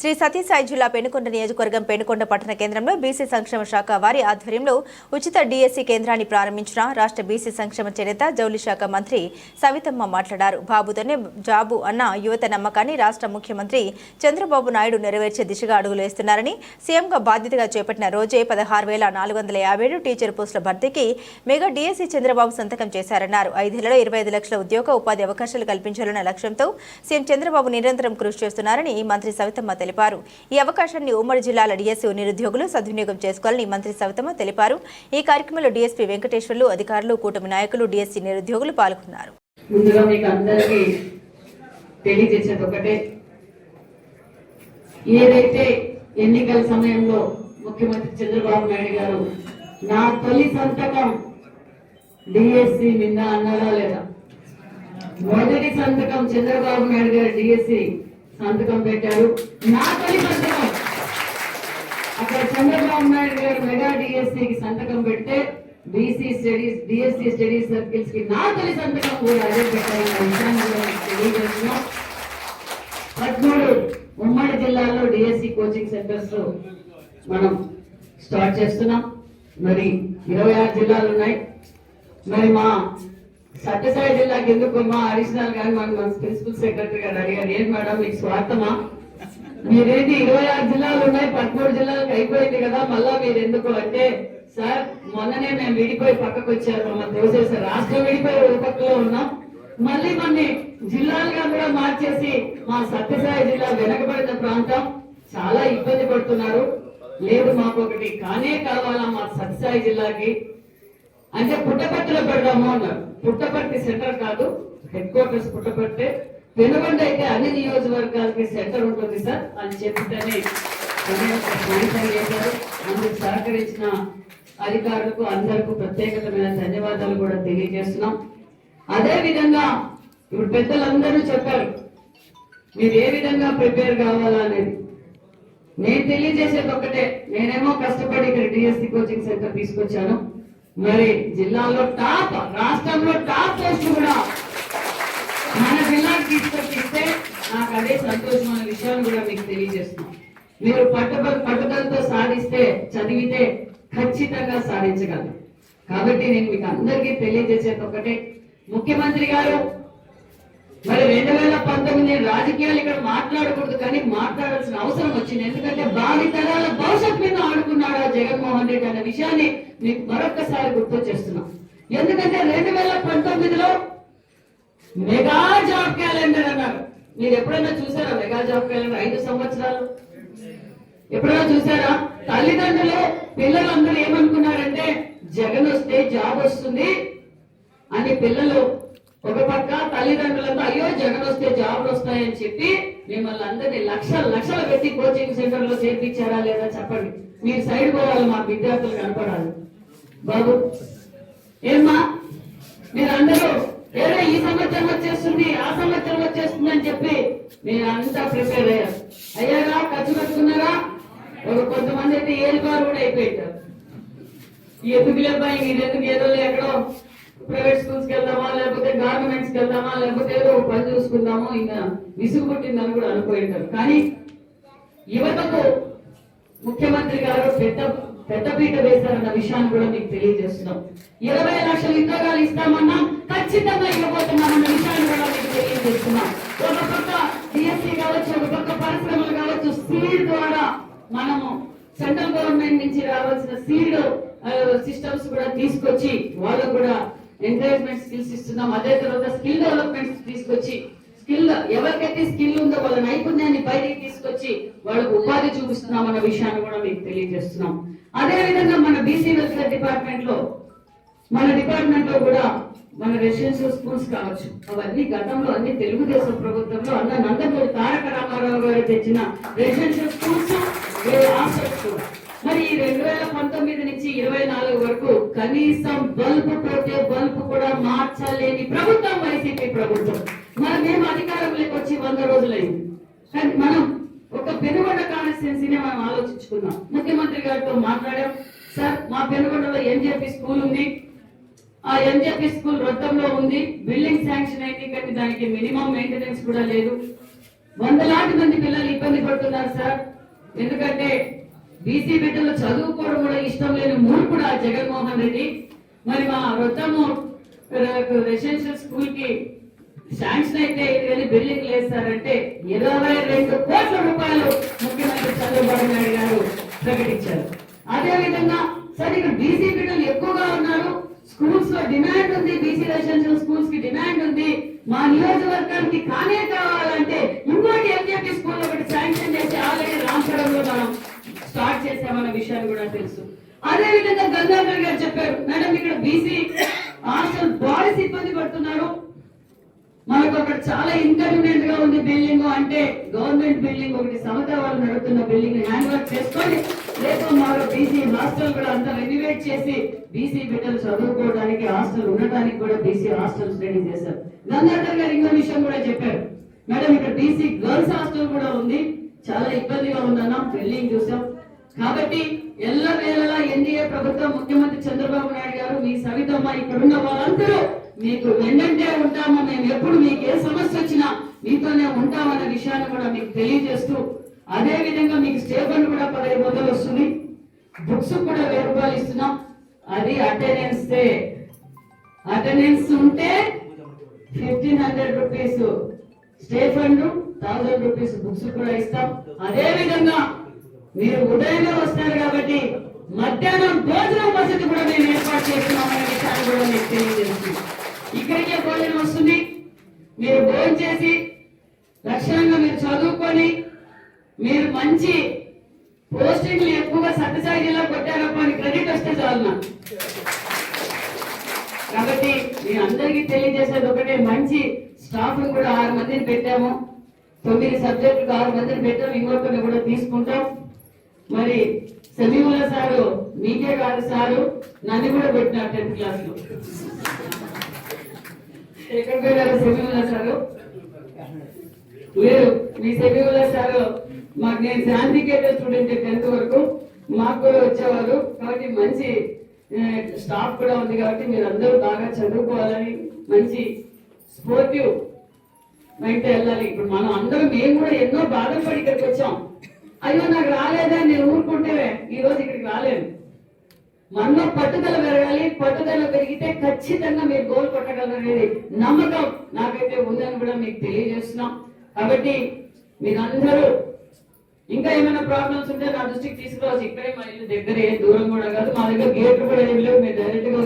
శ్రీ సతీసాయి జిల్లా పెనుకొండ నియోజకవర్గం పెనుకొండ పట్టణ కేంద్రంలో బీసీ సంక్షేమ శాఖ వారి ఆధ్వర్యంలో ఉచిత డీఎస్సీ కేంద్రాన్ని ప్రారంభించిన రాష్ట్ర బీసీ సంక్షేమ చేనేత జౌలి శాఖ మంత్రి సవితమ్మ మాట్లాడారు. బాబుతోనే జాబు అన్న యువత నమ్మకాన్ని రాష్ట్ర ముఖ్యమంత్రి చంద్రబాబు నాయుడు నెరవేర్చే దిశగా అడుగులు వేస్తున్నారని సీఎంగా బాధ్యతగా చేపట్టిన రోజే పదహారు వేల నాలుగు వందల యాభై ఏడు టీచర్ పోస్టుల భర్తీకి మెగా డీఎస్సీ చంద్రబాబు సంతకం చేశారన్నారు. ఐదేళ్ళలో ఇరవై ఐదు లక్షల ఉద్యోగ ఉపాధి అవకాశాలు కల్పించాలన్న లక్ష్యంతో సీఎం చంద్రబాబు నిరంతరం కృషి చేస్తున్నారని మంత్రి సవితమ్మ తెలిపారు. ఈ అవకాశాన్ని ఉమ్మడి జిల్లాల డిఎస్సీ నిరుద్యోగులు సద్వినియోగం చేసుకోవాలని మంత్రి సవితమ్మ తెలిపారు. ఈ కార్యక్రమంలో డీఎస్పీ వెంకటేశ్వర్లు అధికారులు కూటమి నాయకులు డిఎస్సీ నిరుద్యోగులు పాల్గొన్నారు. ముందుగా మీకు అందరికీ తెలియజేసేది ఒకటే. ఏదైతే ఎన్నికల సమయంలో ముఖ్యమంత్రి చంద్రబాబు నాయుడు గారు నా తొలి సంతకం డిఎస్సి నిన్న అన్నారా లేదా? మొదటి సంతకం చంద్రబాబు నాయుడు గారు డిఎస్సి సంతకం పెట్టారు. నా తొలి సంతకం అక్కడ చంద్రబాబు నాయుడు గారు మెగా డిఎస్సికి సంతకం పెడితే బీసీ స్టడీస్ డిఎస్సి స్టడీస్ సర్కిల్స్కి నా తొలి సంతకం కూడా అదే పెట్టారు. ఆ తెలియజేస్తున్నాం. ఉమ్మడి జిల్లాలో డిఎస్సి కోచింగ్ సెంటర్స్ మనం స్టార్ట్ చేస్తున్నాం. మరి ఇరవై ఆరు జిల్లాలు ఉన్నాయి. మరి మా సత్యసాయి జిల్లాకి ఎందుకు మా అడిషనల్ గారు మన మన ప్రిన్సిపల్ సెక్రటరీ గారు అడిగారు ఏం మేడం మీకు స్వార్థమా? మీరేంటి ఇరవై ఆరు జిల్లాలు ఉన్నాయి పదమూడు జిల్లాలకు అయిపోయింది కదా మళ్ళా మీరు ఎందుకు అంటే సార్ మొన్ననే మేము విడిపోయి పక్కకు వచ్చారు మమ్మల్ని తోసేసారు రాష్ట్రం విడిపోయి ఒక పక్కలో ఉన్నాం. మళ్ళీ మన జిల్లాలుగా కూడా మార్చేసి మా సత్యసాయి జిల్లా వెనకబడిన ప్రాంతం చాలా ఇబ్బంది పడుతున్నారు. లేదు మాకు ఒకటి కానే కావాలా మా సత్యసాయి జిల్లాకి. అంటే పుట్టపర్తిలో పెడదాము అన్నారు. పుట్టపర్తి సెంటర్ కాదు హెడ్ క్వార్టర్స్ పుట్టపర్తి. వెనుకొండ అయితే అన్ని నియోజకవర్గాలకి సెంటర్ ఉంటుంది సార్. అని చెప్తేనే చేశారు అందుకు సహకరించిన అధికారులకు అందరికీ ప్రత్యేకమైన ధన్యవాదాలు కూడా తెలియజేస్తున్నాం. అదే విధంగా ఇప్పుడు పెద్దలందరూ చెప్పారు మీరు ఏ విధంగా ప్రిపేర్ కావాలా అనేది. నేను తెలియజేసేది ఒక్కటే నేనేమో కష్టపడి ఇక్కడ డిఎస్సి కోచింగ్ సెంటర్ తీసుకొచ్చాను. మరి జిల్లాలో టాప్ రాష్ట్రంలో టాప్ పోస్ట్ కూడా మన జిల్లాకి తీసుకొచ్చిస్తే నాకు అదే సంతోషమైన విషయాన్ని కూడా మీకు తెలియజేస్తున్నాం. మీరు పట్టుబ పట్టుదలతో సాధిస్తే చదివితే ఖచ్చితంగా సాధించగలరు కాబట్టి నేను మీకు అందరికీ తెలియజేసేది ఒకటే. ముఖ్యమంత్రి గారు మరి రెండు వేల పంతొమ్మిది రాజకీయాలు ఇక్కడ మాట్లాడకూడదు కానీ మాట్లాడాల్సిన అవసరం వచ్చింది. ఎందుకంటే భావి తరాల భవిష్యత్ మీద ఆడుకున్నాడు ఆ జగన్మోహన్ రెడ్డి అనే విషయాన్ని మీకు మరొకసారి గుర్తు చేస్తున్నాం. ఎందుకంటే రెండు వేల పంతొమ్మిదిలో మెగా జాబ్ క్యాలెండర్ అన్నారు. మీరు ఎప్పుడైనా చూసారా మెగా జాబ్ క్యాలెండర్? ఐదు సంవత్సరాలు. ఎప్పుడైనా చూసారా? తల్లిదండ్రులు పిల్లలందరూ ఏమనుకున్నారంటే జగన్ వస్తే జాబ్ వస్తుంది అని పిల్లలు ఒక పక్క తల్లిదండ్రులంతా అయ్యో జగన్ వస్తే జాబ్లు వస్తాయని చెప్పి మిమ్మల్ని అందరినీ లక్షల లక్షలు పెట్టి కోచింగ్ సెంటర్లో చేర్పించారా లేదా చెప్పండి. మీరు సైడ్ పోవాలి మా విద్యార్థులు కనపడాలి. బాబు. ఏమ్మా? మీరందరూ ఏదో ఈ సంవత్సరం వచ్చేస్తుంది ఆ సంవత్సరం వచ్చేస్తుంది అని చెప్పి మీరు అంతా ప్రిపేర్ అయ్యారు. అయ్యారా? ఖర్చు పెట్టుకున్నారా? ఒక కొంతమంది అయితే ఏలుగారు కూడా అయిపోయింటారు. ఎందుకు లేబ్బాయి ఇది ఎందుకు ఏదో ఎక్కడో ప్రైవేట్ స్కూల్స్కి వెళ్దామా లేకపోతే గవర్నమెంట్స్కి వెళ్దామా లేకపోతే ఏదో పని చూసుకుందామో ఇంకా విసుగు పుట్టిందని కూడా అనుకుంటారు కానీ యువతకు ముఖ్యమంత్రి గారు పెద్ద పెద్దపీట వేశారన్న విషయాన్ని కూడా మీకు తెలియజేస్తున్నాం. ఇరవై లక్షల ఉద్యోగాలు ఇస్తామన్నా ఖచ్చితంగా ఇవ్వబోతున్నామన్న విషయాన్ని కూడా మీకు తెలియజేస్తున్నాం. ఒక పక్క డిఎస్సీ కావచ్చు ఒక పక్క పరిశ్రమలు కావచ్చు సీడ్ ద్వారా మనము సెంట్రల్ గవర్నమెంట్ నుంచి రావాల్సిన సీడ్ సిస్టమ్స్ కూడా తీసుకొచ్చి వాళ్ళకు కూడా ఎంకరేజ్మెంట్ స్కిల్స్ ఇస్తున్నాం. అదే తర్వాత స్కిల్ డెవలప్మెంట్ తీసుకొచ్చి ఎవరికైతే స్కిల్ ఉందో వాళ్ళ నైపుణ్యాన్ని బయటికి తీసుకొచ్చి వాళ్ళకు ఉపాధి చూపిస్తున్నాం అన్న విషయాన్ని కూడా మీకు తెలియజేస్తున్నాం. అదే విధంగా మన బీసీ వెల్ఫేర్ డిపార్ట్మెంట్లో మన డిపార్ట్మెంట్లో కూడా మన రెసిడెన్షియల్ స్కూల్స్ కావచ్చు అవన్నీ గతంలో అన్ని తెలుగుదేశం ప్రభుత్వంలో అన్న నందమూరి తారక రామారావు గారు తెచ్చిన రెసిడెన్షియల్ స్కూల్స్ మరి ఈ రెండు వేల పంతొమ్మిది నుంచి ఇరవై నాలుగు వరకు కనీసం బల్బు పోతే బల్బు కూడా మార్చలేని ప్రభుత్వం వైసీపీ ప్రభుత్వం. అధికారంలోకి వచ్చి వంద రోజులైంది. కానీ మనం ఒక పెనుగొండ కాన్స్టిట్యున్సీనే మనం ఆలోచించుకున్నాం ముఖ్యమంత్రి గారితో మాట్లాడాం. సార్ మా పెనుగొండలో ఎంజేపీ స్కూల్ ఉంది. ఆ ఎంజేపీ స్కూల్ రొత్తంలో ఉంది. బిల్డింగ్ శాంక్షన్ అయింది కానీ దానికి మినిమం మెయింటెనెన్స్ కూడా లేదు. వందలాది మంది పిల్లలు ఇబ్బంది పడుతున్నారు సార్. ఎందుకంటే బీసీ బిడ్డలు చదువుకోవడం కూడా ఇష్టం లేని మూడు ఆ జగన్మోహన్ రెడ్డి. మరి మా వృత్తము రెసిడెన్షియల్ స్కూల్కి శాంక్షన్ అయితే ఐదు వెళ్ళి బిల్డింగ్ వేస్తారంటే ఇరవై రెండు కోట్ల రూపాయలు ముఖ్యమంత్రి చంద్రబాబు నాయుడు గారు ప్రకటించారు. అదే విధంగా సరే ఇక్కడ బీసీ బిడ్డలు ఎక్కువగా ఉన్నారు. స్కూల్స్లో డిమాండ్ ఉంది. బీసీ రెసిడెన్షియల్ స్కూల్స్కి డిమాండ్ ఉంది. మా నియోజకవర్గానికి కానే కావాలంటే ఇంకోటి ఎల్జేపీ స్కూల్ ఒకటి శాంక్షన్ చేసి ఆల్రెడీ రామపురంలో మనం స్టార్ట్ చేసామన్న విషయాన్ని కూడా తెలుసు. అదే విధంగా గంగాధర్ గారు చెప్పారు మేడం ఇక్కడ బీసీ హాస్టల్ బాయ్స్ ఇబ్బంది పడుతున్నారు. మనకు అక్కడ చాలా ఇన్కన్వీనియంట్గా ఉంది బిల్డింగ్ అంటే గవర్నమెంట్ బిల్డింగ్ ఒకటి సమత వాళ్ళు నడుపుతున్న బిల్డింగ్ హ్యాండ్ వర్క్ చేసుకొని రేపు మరో బీసీ హాస్టల్ కూడా అంతా రెన్యువేట్ చేసి బీసీ బిడ్డలు చదువుకోవడానికి హాస్టల్ ఉండడానికి కూడా బీసీ హాస్టల్స్ రెడీ చేశారు. గంగాధర్ గారు ఇంకో విషయం కూడా చెప్పారు. మేడం ఇక్కడ బీసీ గర్ల్స్ హాస్టల్ కూడా ఉంది. చాలా ఇబ్బందిగా ఉందన్నాం బిల్డింగ్ చూసాం. కాబట్టి ఎల్ల వేళలా ఎన్డీఏ ప్రభుత్వం ముఖ్యమంత్రి చంద్రబాబు నాయుడు గారు మీ సవితమ్మ ఇక్కడున్న వాళ్ళందరూ మీకు వెన్నంటే ఉంటామా. మేము ఎప్పుడు మీకు ఏ సమస్య వచ్చినా మీతోనే ఉంటామన్న విషయాన్ని కూడా మీకు తెలియజేస్తూ అదే విధంగా మీకు స్టేబుల్ కూడా పదహైదు వందలు వస్తుంది. బుక్స్ కూడా వెయ్యి రూపాయలు ఇస్తున్నాం. అది అటెండెన్స్ అటెండెన్స్ ఉంటే fifteen hundred rupees stipend thousand rupees books కూడా ఇస్తాం. అదే విధంగా మీరు ఉదయంలో వస్తారు కాబట్టి మధ్యాహ్నం భోజనం వసతి కూడా మేము ఏర్పాటు చేస్తున్నామనే విషయాన్ని కూడా మీకు తెలియజేస్తుంది ఇక్కడికే భోజనం వస్తుంది. మీరు భోజనం చేసి లక్షణంగా మీరు చదువుకొని మీరు మంచి పోస్టింగ్లు ఎక్కువగా సత్యసాయి జిల్లా కొట్టారప్ప అని క్రెడిట్ వస్తే చాలు కాబట్టి మీ అందరికీ తెలియజేసేది ఒకటే మంచి స్టాఫ్ కూడా ఆరు మందిని పెట్టాము. తొమ్మిది సబ్జెక్టులకు ఆరు మందిని పెట్టాము. ఇంకొకరిని కూడా తీసుకుంటాం. మరి సమీముల సారు మీకే కాదు సారు నన్ను కూడా పెట్టినారు టెన్త్ క్లాస్లో ఎక్కడ పోయినారు సమీముల సారు? లేరు మీ సమీముల సారు మాకు నేను శాంతికేత స్టూడెంట్ టెన్త్ వరకు మాకు కూడా వచ్చేవారు. కాబట్టి మంచి స్టాఫ్ కూడా ఉంది కాబట్టి మీరు అందరూ బాగా చదువుకోవాలని మంచి స్పోర్టివ్ బయట వెళ్ళాలి. ఇప్పుడు మనం అందరం మేము కూడా ఎన్నో బాధపడి ఇక్కడికి వచ్చాం. అయ్యో నాకు రాలేదా? నేను ఊరుకుంటే ఈ రోజు ఇక్కడికి రాలేను. మనలో పట్టుదల పెరగాలి. పట్టుదల పెరిగితే ఖచ్చితంగా మీరు గోల్ కొట్టగలరనేది నమ్మకం నాకైతే ఉందని కూడా మీకు తెలియజేస్తున్నాం. కాబట్టి మీరందరూ ఇంకా ఏమైనా ప్రాబ్లమ్స్ ఉంటే నా దృష్టికి తీసుకురావచ్చు. ఇక్కడే మా ఇల్లు దగ్గరే దూరం కూడా కాదు. మా దగ్గర గేట్లు కూడా ఏమి లేవు. మీరు డైరెక్ట్గా